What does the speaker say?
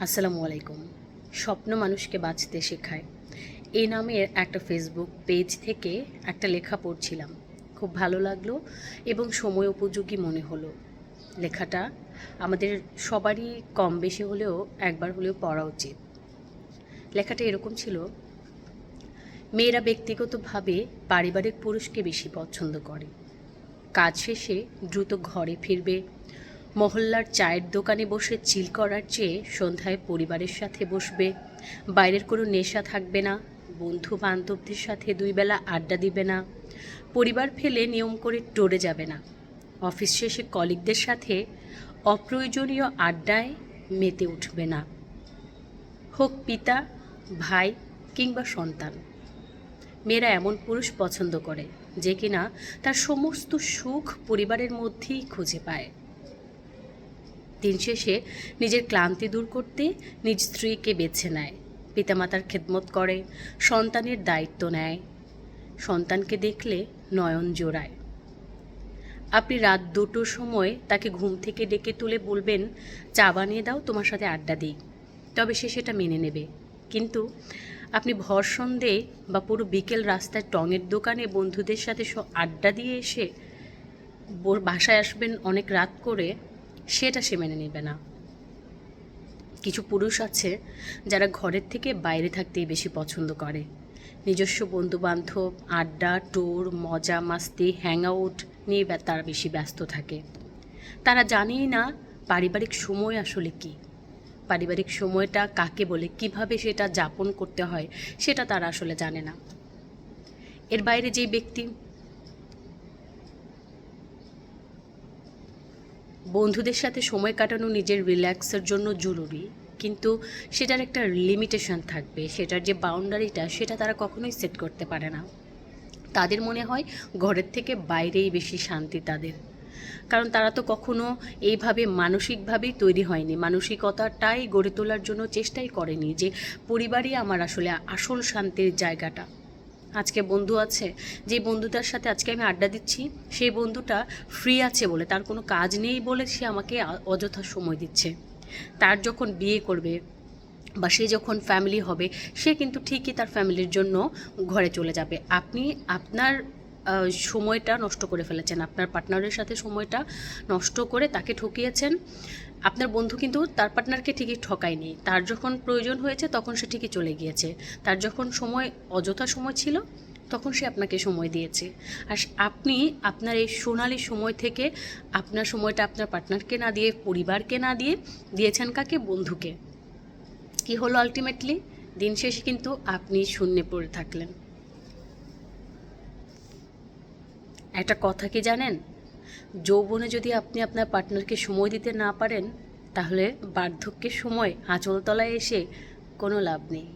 আসসালামু আলাইকুম। স্বপ্ন মানুষকে বাঁচতে শেখায়। এই নামের একটা ফেসবুক পেজ থেকে একটা লেখা পড়ছিলাম। খুব ভালো লাগল এবং সময় উপযোগী মনে হলো। লেখাটা আমাদের সবারই কম বেশি হলেও একবার হলেও পড়া উচিত। লেখাটা এরকম ছিল, মেয়েরা ব্যক্তিগতভাবে পারিবারিক পুরুষকে বেশি পছন্দ করে। কাজ শেষে দ্রুত ঘরে ফিরবে মহল্লার চায়ের দোকানে বসে চিল করার চেয়ে সন্ধ্যায় পরিবারের সাথে বসবে। বাইরের কোনো নেশা থাকবে না বন্ধু বান্ধবদের সাথে দুই বেলা আড্ডা দিবে না। পরিবার ফেলে নিয়ম করে টরে যাবে না। অফিস শেষে কলিগদের সাথে অপ্রয়োজনীয় আড্ডায় মেতে উঠবে না। হোক পিতা, ভাই কিংবা সন্তান, মেয়েরা এমন পুরুষ পছন্দ করে যে কিনা তার সমস্ত সুখ পরিবারের মধ্যেই খুঁজে পায়। দিন শেষে নিজের ক্লান্তি দূর করতে নিজ স্ত্রীকে বেছে নেয়, পিতামাতার খেদমত করে, সন্তানের দায়িত্ব নেয়। সন্তানকে দেখলে নয়ন জোড়ায়। আপনি রাত দুটোর সময় তাকে ঘুম থেকে ডেকে তুলে বলবেন, চা বানিয়ে দাও, তোমার সাথে আড্ডা দিই। তবে সে সেটা মেনে নেবে। কিন্তু আপনি ভর সন্ধে বা পুরো বিকেল রাস্তায় টঙের দোকানে বন্ধুদের সাথে আড্ডা দিয়ে এসে বাসায় আসবেন অনেক রাত করে সেটা সে মেনে নেবে না। কিছু পুরুষ আছে যারা ঘরের থেকে বাইরে থাকতেই বেশি পছন্দ করে। নিজস্ব বন্ধু বান্ধব আড্ডা ট্যুর মজা, মাস্তি হ্যাং আউট নিয়ে তারা বেশি ব্যস্ত থাকে। তারা জানেই না পারিবারিক সময় আসলে কী। পারিবারিক সময়টা কাকে বলে, কীভাবে সেটা যাপন করতে হয়, সেটা তারা আসলে জানে না। এর বাইরে যেই ব্যক্তি বন্ধুদের সাথে সময় কাটানো নিজের রিল্যাক্সের জন্য জরুরি, কিন্তু সেটার একটা লিমিটেশন থাকবে, সেটার যে বাউন্ডারিটা সেটা তারা কখনোই সেট করতে পারে না। তাদের মনে হয় ঘরের থেকে বাইরেই বেশি শান্তি তাদের। কারণ তারা তো কখনো এইভাবে মানসিকভাবেই তৈরি হয়নি, মানসিকতাটাই গড়ে তোলার জন্য চেষ্টাই করেনি যে, পরিবারই আমার আসলে আসল শান্তির জায়গাটা। আজকে বন্ধু আছে যে বন্ধুটার সাথে আজকে আমি আড্ডা দিচ্ছি, সেই বন্ধুটা ফ্রি আছে বলে, তার কোনো কাজ নেই বলে সে আমাকে অযথা সময় দিচ্ছে। তার যখন বিয়ে করবে বা সে যখন ফ্যামিলি হবে, সে কিন্তু ঠিকই তার ফ্যামিলির জন্য ঘরে চলে যাবে। আপনি, আপনার সময়টা নষ্ট করে ফেলেছেন। আপনার পার্টনারের সাথে সময়টা নষ্ট করে তাকে ঠকিয়েছেন। আপনার বন্ধু কিন্তু তার পার্টনারকে ঠিকই ঠকায়নি। তার যখন প্রয়োজন হয়েছে তখন সে ঠিকই চলে গিয়েছে। তার যখন সময়, অযথা সময় ছিল তখন সে আপনাকে সময় দিয়েছে। আর আপনি আপনার এই সোনালি সময় থেকে আপনার সময়টা আপনার পার্টনারকে না দিয়ে, পরিবারকে না দিয়ে দিয়েছেন কাকে? বন্ধুকে। কি হলো আলটিমেটলি দিন শেষে কিন্তু আপনি শূন্যে পড়ে থাকলেন। একটা কথা কি জানেন? যৌবনে যদি আপনি আপনার পার্টনারকে সময় দিতে না পারেন, তাহলে বার্ধক্যের সময় আঁচলতলায় এসে কোনো লাভ নেই।